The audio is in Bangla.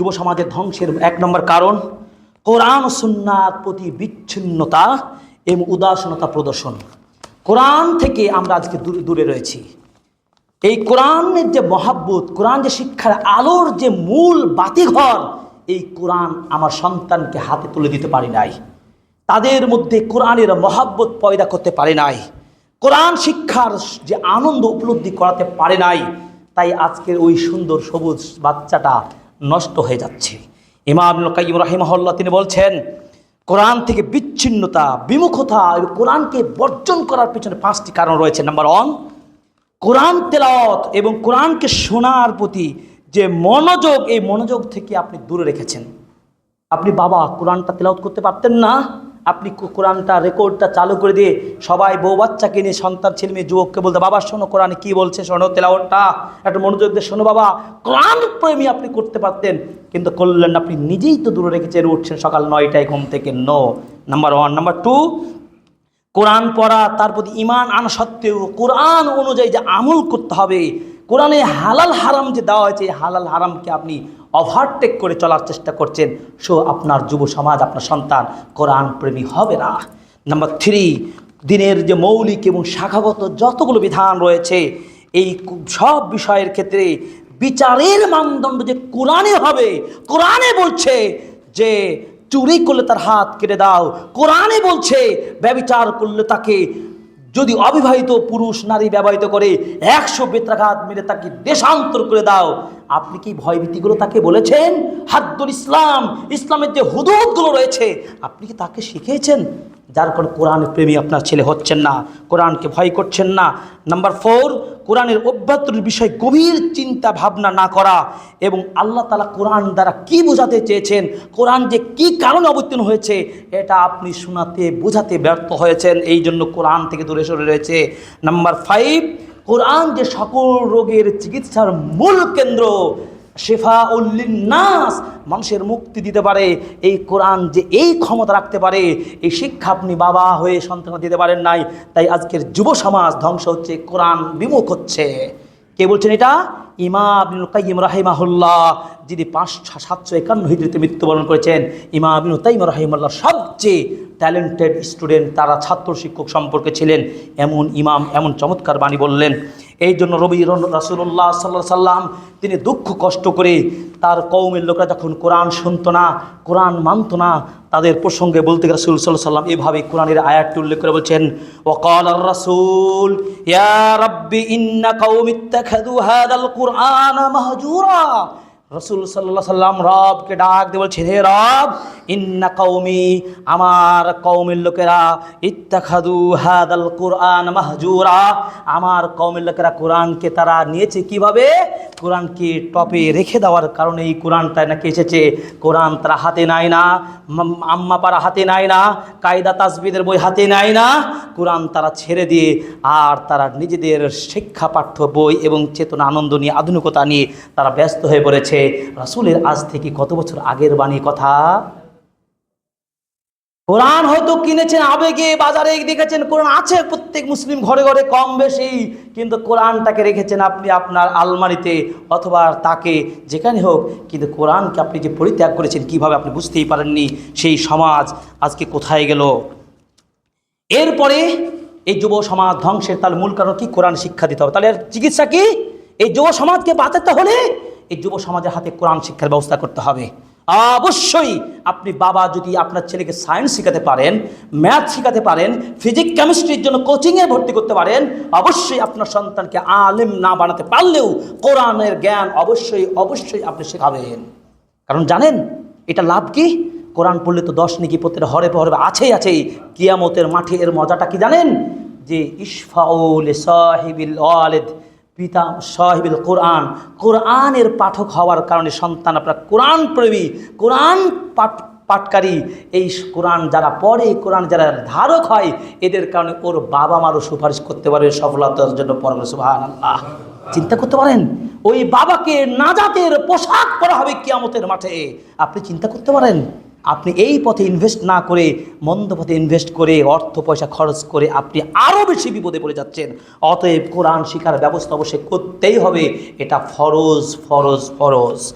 যুব সমাজের ধ্বংসের এক নম্বর কারণ, কোরআন সুন্নার প্রতি বিচ্ছিন্নতা এবং উদাসীনতা প্রদর্শন। কোরআন থেকে আমরা আজকে দূরে দূরে রয়েছি। এই কোরআনের যে মহাব্বত, কোরআন যে শিক্ষার আলোর যে মূল বাতিঘর, এই কোরআন আমার সন্তানকে হাতে তুলে দিতে পারি নাই। তাদের মধ্যে কোরআনের মহাব্বত পয়দা করতে পারে নাই। কোরআন শিক্ষার যে আনন্দ উপলব্ধি করাতে পারে নাই। তাই আজকের ওই সুন্দর সবুজ বাচ্চাটা নষ্ট হয়ে যাচ্ছে। ইমাম কাইম রাহিমহল্লা তিনি বলছেন, কোরআন থেকে বিচ্ছিন্নতা, বিমুখতা এবং কোরআনকে বর্জন করার পিছনে পাঁচটি কারণ রয়েছে। নাম্বার ওয়ান, কোরআন তেলাওয়াত এবং কোরআনকে শোনার প্রতি যে মনোযোগ, এই মনোযোগ থেকে আপনি দূরে রেখেছেন। আপনি বাবা, কোরআনটা তেলাওয়াত করতে পারতেন না। আপনি কোরআনটা, রেকর্ডটা চালু করে দিয়ে সবাই বউ বাচ্চাকে নিয়ে সন্তান, ছেলে মেয়ে, যুবককে বলতে, বাবা, শোনো কোরআনে কি বলছে? শোনো তেলাওয়াতটা। একটা মনোযোগ দিয়ে শোনো, বাবা, কোরআন প্রেমী আপনি করতে পারতেন, কিন্তু করলেন আপনি নিজেই তো দূরে রেখেছেন, উঠছেন সকাল নয়টায় ঘুম থেকে no. Number one number two Quran পড়া, তার প্রতি ইমান আনা সত্ত্বেও কোরআন অনুযায়ী যে আমল করতে হবে কোরআনে হালাল হারাম যে দেওয়া হয়েছে, এই হালাল হারামকে আপনি ওভারটেক করে চলার চেষ্টা করছেন। সো আপনার যুব সমাজ, আপনার সন্তান কোরআন প্রেমী হবে না। নাম্বার থ্রি দিনের যে মৌলিক এবং শাখাগত যতগুলো বিধান রয়েছে, এই সব বিষয়ের ক্ষেত্রে বিচারের মানদণ্ড যে কোরআনে হবে, কোরআনে বলছে যে চুরি করলে তার হাত কেটে দাও, কোরআনে বলছে ব্যবিচার করলে তাকে যদি অবিবাহিত পুরুষ নারী ব্যবহৃত করে একশো বেত্রাঘাত মেরে তাকে দেশান্তর করে দাও, আপনি কি ভয়ভীতিগুলো তাকে বলেছেন? হাদ্দুল ইসলাম, ইসলামের যে হুদুদগুলো রয়েছে, আপনি কি তাকে শিখিয়েছেন? যার কারণে কোরআন প্রেমী আপনার ছেলে হচ্ছেন না, কোরআনকে ভয় করছেন না। নাম্বার ফোর কোরআনের অভ্যন্তর বিষয় গভীর চিন্তা ভাবনা না করা এবং আল্লাহ তালা কোরআন দ্বারা কি বোঝাতে চেয়েছেন, কোরআন যে কি কারণে অবতীর্ণ হয়েছে, এটা আপনি শোনাতে, বোঝাতে ব্যর্থ হয়েছেন। এই জন্য কোরআন থেকে দূরে সরে রয়েছে। নাম্বার ফাইভ কোরআন যে সকল রোগের চিকিৎসার মূল কেন্দ্র শেফা নাস মানুষের মুক্তি দিতে পারে। এই কোরআন যে এই ক্ষমতা রাখতে পারে, এই শিক্ষা আপনি বাবা হয়ে সন্তান দিতে পারেন নাই, তাই আজকের যুব সমাজ ধ্বংস হচ্ছে, কোরআন বিমুখ হচ্ছে। কে বলছেন এটা? ইমা আবিনুল কাইম রাহিমাহুল্লাহ, যিনি পাঁচশো সাতশো একান্ন হিজড়িতে মৃত্যুবরণ করেছেন। ইমা আবিনুল তাইম রাহিমাল্লাহ সবচেয়ে ট্যালেন্টেড স্টুডেন্ট তারা ছাত্র শিক্ষক সম্পর্কে ছিলেন। এমন ইমাম, এমন চমৎকার বাণী বললেন এই জন্য রবি রাসুল্লাহ সাল্লাহ সাল্লাম তিনি দুঃখ কষ্ট করে তার কৌমের লোকরা যখন কোরআন শুনত না, কোরআন মানত না, তাদের প্রসঙ্গে বলতে গেলে রাসুল সাল্লাহ সাল্লাম এভাবে কোরআনের আয়াতটি উল্লেখ করে বলছেন ওকাল রাসুল ইয়া রব্বি, ইন্না কৌমিত্তাখাদু হাদাল কুরআন মাহজুরা। রসুল সাল্লাহ সাল্লাম রবকে ডাক দিয়ে বলছে, হে রব, ইন্না কৌমি আমার কৌমের লোকেরা ইত্তাখাদু হাদাল কোরআন মাহজুরা। আমার কৌমের লোকেরা কোরআনকে তারা নিয়েছে কীভাবে? কোরআনকে টপে রেখে দেওয়ার কারণে এই কোরআনটা নাকি এসেছে। কোরআন তারা হাতে নেয় না মাম- আম্মা পাড়া হাতে নেয় না, কায়দা তাসবিদের বই হাতে নেয় না। কোরআন তারা ছেড়ে দিয়ে আর তারা নিজেদের শিক্ষা পাঠ্য বই এবং চেতনা, আনন্দ নিয়ে, আধুনিকতা নিয়ে তারা ব্যস্ত হয়ে পড়েছে। রাসূলের আজ থেকে কত বছর আগের বাণী কথা? কোরআন হয়তো কিনেছেন আবেগে, বাজারে দেখেছেন, কোরআন আছে প্রত্যেক মুসলিম ঘরে ঘরে কম বেশি, কিন্তু কোরআনটাকে রেখেছেন আপনি আপনার আলমারিতে অথবা তাকে যেখানে হোক, কিন্তু কোরআনকে আপনি যে পরিত্যাগ করেছেন, কীভাবে আপনি বুঝতেই পারেননি সেই সমাজ আজকে কোথায় গেল? এরপরে এই যুব সমাজ ধ্বংসের তার মূল কারণ কি? কোরআন শিক্ষা দিতে হবে। তাহলে চিকিৎসা কি? এই যুব সমাজকে বাঁচাতে হলে এই যুব সমাজের হাতে কোরআন শিক্ষার ব্যবস্থা করতে হবে। অবশ্যই আপনি বাবা যদি আপনার ছেলেকে সায়েন্স শেখাতে পারেন ম্যাথ শেখাতে পারেন ফিজিক্স কেমিস্ট্রির জন্য কোচিংয়ে ভর্তি করতে পারেন, অবশ্যই আপনার সন্তানকে আলেম না বানাতে পারলেও কোরআনের জ্ঞান অবশ্যই অবশ্যই আপনি শেখাবেন। কারণ জানেন, এটা লাভ কি? কোরআন পড়লে তো দশ নাকি প্রত্যেক হরে পহরে আছেই আছেই। কিয়ামতের মাঠে এর মজাটা কি জানেন? যে ইসফাউল সাহিবিল পিতা সাহিবিল কোরআন। কোরআনের পাঠক হওয়ার কারণে সন্তান আপনার কোরআন প্রেমী, কোরআন পাঠ পাটকারী এই কোরআন যারা পড়ে, কোরআন যারা ধারক হয়, এদের কারণে ওর বাবা মারও সুপারিশ করতে পারবে সফলতার জন্য সুবাহান আল্লাহ চিন্তা করতে পারেন? ওই বাবাকে নাজাতের পোশাক পরা হবে কিয়ামতের মাঠে। আপনি চিন্তা করতে পারেন? আপনি এই পথে ইনভেস্ট না করে, মন্দ পথে ইনভেস্ট করে, অর্থ পয়সা খরচ করে আপনি আরও বেশি বিপদে পড়ে যাচ্ছেন। অতএব কোরআন শিকার ব্যবস্থা অবশ্যই করতেই হবে। এটা ফরজ ফরজ ফরজ।